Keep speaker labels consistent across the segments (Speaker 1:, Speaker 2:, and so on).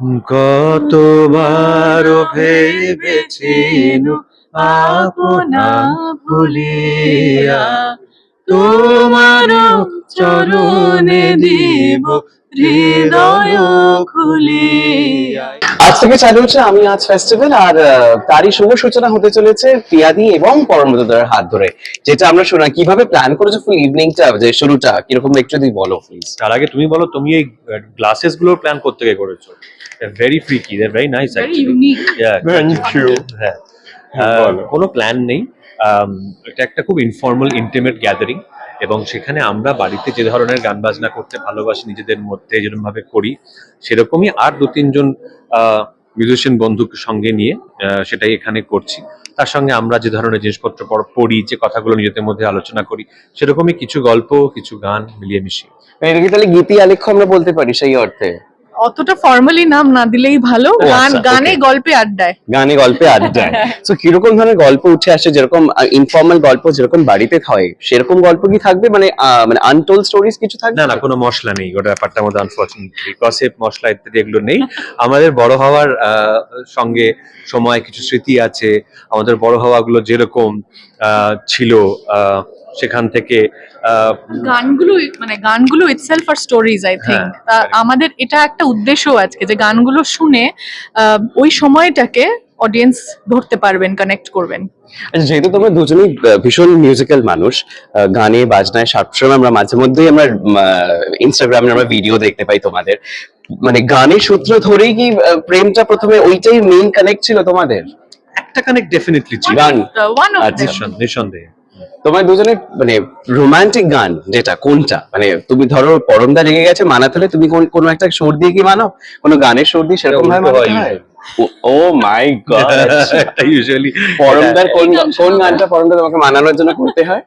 Speaker 1: কতবার ভেবেছিল আপনা ভুলিয়া? তোমার চরণে দিব
Speaker 2: আজ থেকে চালু হচ্ছে আমি আজ ফেস্টিভ্যাল আর তারই শুভ সূচনা হতে চলেছে পিয়াদি এবং পরমদার হাত ধরে যেটা আমরা শোনা কীভাবে প্ল্যান করেছ ফুল ইভিনিংটা যে শুরুটা? কীরকম একটু যদি বলো প্লিজ
Speaker 1: তার আগে তুমি বলো তুমি এই গ্লাসেসগুলোর প্ল্যান করতে গিয়ে করেছ very freaky they very nice.
Speaker 2: Thank
Speaker 1: হ্যাঁ।
Speaker 2: হ্যাঁ,
Speaker 1: কোনো প্ল্যান নেই। এটা একটা খুব ইনফর্মাল ইন্টিমেট গ্যাদারিং এবং সেখানে আমরা বাড়িতে যে ধরনের গান বাজনা করতে ভালোবাসি, নিজেদের মধ্যে যেরকম ভাবে করি, সেরকমই আর দু তিনজন মিউজিশিয়ান বন্ধুকে সঙ্গে নিয়ে সেটাই এখানে করছি। তার সঙ্গে আমরা যে ধরনের জিনিসপত্র পড়ি, যে কথাগুলো নিজেদের মধ্যে আলোচনা করি, সেরকমই কিছু গল্প, কিছু গান মিলিয়ে মিশিয়ে।
Speaker 2: এটাকে তাহলে গীতি আলেখ্য আমরা বলতে পারি সেই অর্থে?
Speaker 3: অতটা ফর্মালি নাম না দিলেই ভালো গান
Speaker 2: আচ্ছা,
Speaker 3: গানে গল্পে আড্ডায়।
Speaker 2: গানে গল্পে আড্ডায়। তো কীরকম ধরনের গল্প উঠে আসে? যেরকম ইনফর্মাল গল্প যেরকম বাড়িতে হয় সেরকম গল্প কি থাকবে? মানে আহ, মানে আনটোল স্টোরিজ কিছু থাকবে?
Speaker 1: না না কোনো মশলা নেই। ওটা ব্যাপারটার মধ্যে আনফর্চুনেটলি কসেপ মশলা ইত্যাদি এগুলো নেই। আমাদের বড় হওয়ার আহ, সঙ্গে সময় কিছু স্মৃতি আছে। আমাদের বড় হওয়াগুলো যেরকম ছিল আহ, সেখান থেকে আহ,
Speaker 3: গানগুলো মানে গানগুলো ইটসেলফ আর স্টোরিজ আই থিঙ্ক আমাদের এটা একটা উদ্দেশ্য আজকে যে গানগুলো শুনে আহ, ওই সময়টাকে অডিয়েন্স ধরতে পারবেন কানেক্ট করবেন।
Speaker 2: আচ্ছা যেহেতু তোমরা দুজনেই ভীষণ মিউজিক্যাল মানুষ আহ, গানে বাজনায় সবসময় আমরা মাঝে মধ্যেই আমরা ইনস্টাগ্রামে আমরা ভিডিও দেখতে পাই তোমাদের। মানে গানের সূত্র ধরেই কি প্রেমটা প্রথমে ওইটাই মেইন কানেক্ট ছিল তোমাদের?
Speaker 1: একটা কানেক্ট ডেফিনেটলি ছিল।
Speaker 2: গান
Speaker 3: ওয়ান অফ।
Speaker 1: নিঃসন্দেহে-
Speaker 2: তোমার দুজনের মানে রোমান্টিক গান যেটা কোনটা? মানে তুমি ধরো পরমদা রেগে গেছে মানাতে হলে তুমি কোন কোনো একটা সুর দিয়ে কি মানো? কোনো গানের সুর দিয়ে সেরকম ভাবে ও মাই গড
Speaker 1: ইউজুয়ালি
Speaker 2: পরমদার কোন কোন গানটা পরমদা তোমাকে মানানোর জন্য করতে হয়?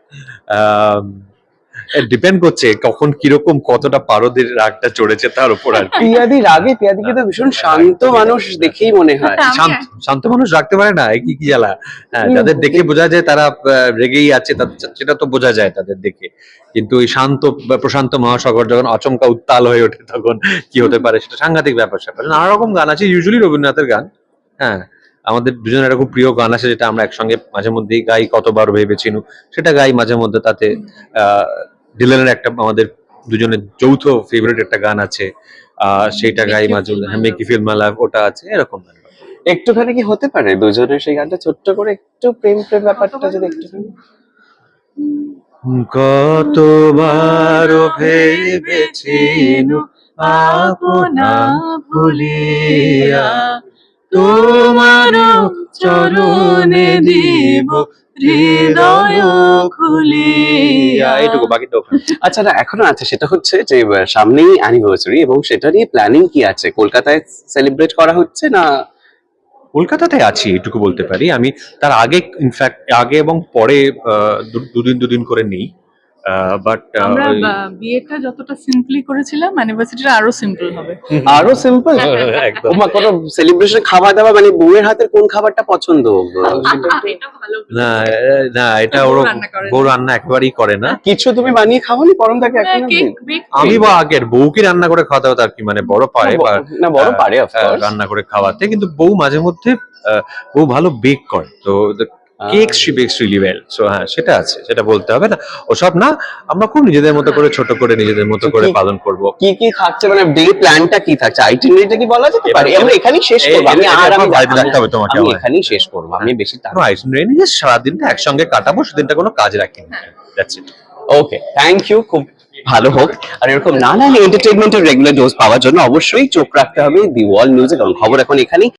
Speaker 1: ডিপেন্ড করছে কখন কীরকম কতটা পারদের রাগটা চড়েছে তার উপর আর
Speaker 2: পিয়াদি রাগে পিয়াদিকে তো ভীষণ শান্ত মানুষ দেখেই মনে হয়।
Speaker 1: শান্ত শান্ত মানুষ রাখতে পারে না কি কি জ্বালা? হ্যাঁ,
Speaker 2: হুম।
Speaker 1: যাদের দেখে বোঝা যায় তারা রেগেই আছে সেটা তো বোঝা যায় তাদের দেখে। কিন্তু এই শান্ত প্রশান্ত মহাসাগর যখন আচমকা উত্তাল হয়ে ওঠে তখন কি হতে পারে সেটা সাংঘাতিক ব্যাপার স্যাপার নানা রকম গান আছে ইউজুয়ালি রবীন্দ্রনাথের গান হ্যাঁ। আমাদের দুজনের এরকম প্রিয় গান আছে যেটা আমরা একসঙ্গে মাঝে মধ্যেই গাই কতবার ভেবেছিনু সেটা গাই মাঝে মধ্যে তাতে আহ ডিলানের একটা আমাদের দুজনের যৌথ ফেভারিট একটা গান আছে। সেটা গাই মাঝে
Speaker 3: feel
Speaker 1: মেকি ফিল্ম লাভ ওটা আছে এরকম গান।
Speaker 2: একটুখানি কি হতে পারে দুজনের সেই গানটা? ছোট্ট করে একটু প্রেম প্রেম ব্যাপারটা যদি একটু
Speaker 1: কতবার ভেবেছিল আপনা ভুলিয়া তোমার চরণে দিব হৃদয় খুলিয়া। এইটুকু বাকিটা
Speaker 2: আচ্ছা না এখনও আছে। সেটা হচ্ছে যে সামনেই অ্যানিভার্সারি এবং সেটা নিয়ে প্ল্যানিং কি আছে? কলকাতায় সেলিব্রেট করা হচ্ছে না
Speaker 1: কলকাতাতে আছি এটুকু বলতে পারি। আমি তার আগে ইনফ্যাক্ট আগে এবং পরে দুদিন দুদিন করে নেই। বাট
Speaker 3: আমরা বিয়েটা যতটা সিম্পলি করেছিলাম অ্যানিভার্সারিটা আরও সিম্পল হবে।
Speaker 2: আরও সিম্পল
Speaker 1: একদম।
Speaker 2: ওমা কোনো সেলিব্রেশন খাওয়া দাওয়া মানে বউয়ের হাতের কোন খাবারটা পছন্দ?
Speaker 1: না না এটা ওর
Speaker 3: রান্না করে। না।
Speaker 1: বউ রান্না একেবারেই করে না।
Speaker 2: কিছু তুমি বানিয়ে খাওনি? পরম তাকে এখন
Speaker 1: আমি বা আগের বউকে রান্না করে খাওয়াতে হতো আর কি মানে বড় পারে
Speaker 2: না, বড় পারে।
Speaker 1: রান্না করে খাওয়াতে কিন্তু বউ মাঝে মধ্যে আহ, বউ ভালো বেক করে। তো cake she bakes really well so হ্যাঁ সেটা আছে সেটা বলতে হবে না। ওসব না আমরা খুব নিজেদের মতো করে ছোট করে নিজেদের মতো করে পালন করব।
Speaker 2: কি কি থাকছে? মানে ডে প্ল্যানটা কি থাকছে? আইটিনারিটা কি বলা যেতে পারে? আমরা এখানেই শেষ করব। আমি আর আমি
Speaker 1: বাড়িতে রাখতে হবে তোমাকে
Speaker 2: আমি এখানেই শেষ করব। আমি বেশি
Speaker 1: কোনো আইসিন যে সারাদিনটা একসঙ্গে কাটাবো সেদিনটা কোনো কাজ রাখিনি। That's it
Speaker 2: okay thank you খুব ভালো হোক। আর এরকম নানান এন্টারটেনমেন্টের রেগুলার ডোজ পাওয়ার জন্য অবশ্যই চোখ রাখতে হবে। দি ওয়াল নিউজে কারণ খবর এখন এখানেই।